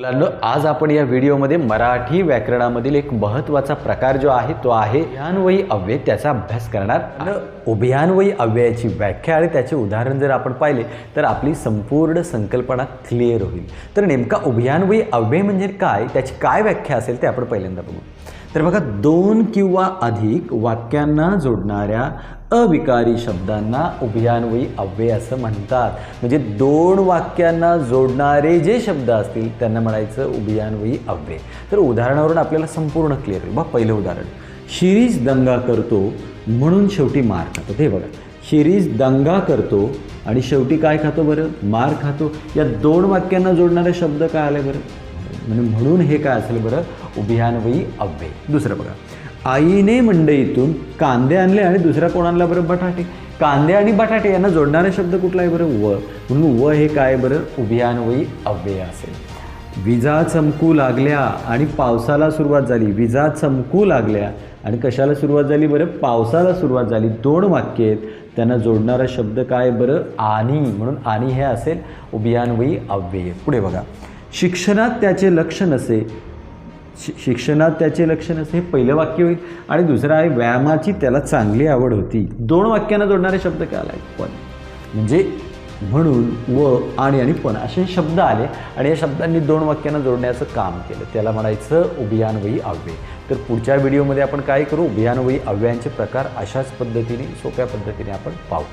मुलांनो आज आपण या व्हिडिओमध्ये मराठी व्याकरणामधील एक महत्त्वाचा प्रकार जो आहे तो आहे उभयान्वयी अव्यय त्याचा अभ्यास करणार. उभयानवयी उभयान्वयी अव्ययाची व्याख्या आणि त्याचे उदाहरण जर आपण पाहिले तर आपली संपूर्ण संकल्पना क्लिअर होईल. तर नेमका उभयान्वयी अव्यय म्हणजे काय? त्याची काय व्याख्या असेल ते आपण पहिल्यांदा बघू. तर बघा दोन किंवा अधिक वाक्यांना जोडणाऱ्या अविकारी शब्दांना उभयान्वयी अव्यय असं म्हणतात. म्हणजे दोन वाक्यांना जोडणारे जे शब्द असतील त्यांना म्हणायचं उभयान्वयी अव्यय. तर उदाहरणावरून आपल्याला संपूर्ण क्लिअर होईल. बघ पहिलं उदाहरण. शिरीज दंगा करतो म्हणून शेवटी मार खातो. हे बघा शिरीज दंगा करतो आणि शेवटी काय खातो बरं? मार खातो. या दोन वाक्यांना जोडणारे शब्द काय आले बरं? म्हणजे म्हणून हे काय असेल बरं? उभियानवयी अव्यय. दुसरं बघा. आईने मंडईतून कांदे आणले आणि दुसऱ्या कोणाला बरं? बटाटे. कांदे आणि बटाटे यांना जोडणारा शब्द कुठला आहे बरं? व. म्हणून व हे काय बरं? उभियानवयी अव्यय असेल. विजा चमकू लागल्या आणि पावसाला सुरुवात झाली. विजा चमकू लागल्या आणि कशाला सुरुवात झाली बरं? पावसाला सुरुवात झाली. दोन वाक्य आहेत. त्यांना जोडणारा शब्द काय बरं? आणि. म्हणून आणि हे असेल उभियान्वयी अव्यय. पुढे बघा. शिक्षणात त्याचे लक्ष नसे. शि शिक्षणात त्याचे लक्ष नसे हे पहिलं वाक्य होईल. आणि दुसरं आहे व्यायामाची त्याला चांगली आवड होती. दोन वाक्यांना जोडणारे शब्द काय आला पण. म्हणजे म्हणून व आणि आणि पण असे शब्द आले. आणि या शब्दांनी दोन वाक्यांना जोडण्याचं काम केलं. त्याला म्हणायचं उभियानवयी अव्यय. तर पुढच्या व्हिडिओमध्ये आपण काय करू? उभियानवयी अव्ययांचे प्रकार अशाच पद्धतीने सोप्या पद्धतीने आपण पाहू.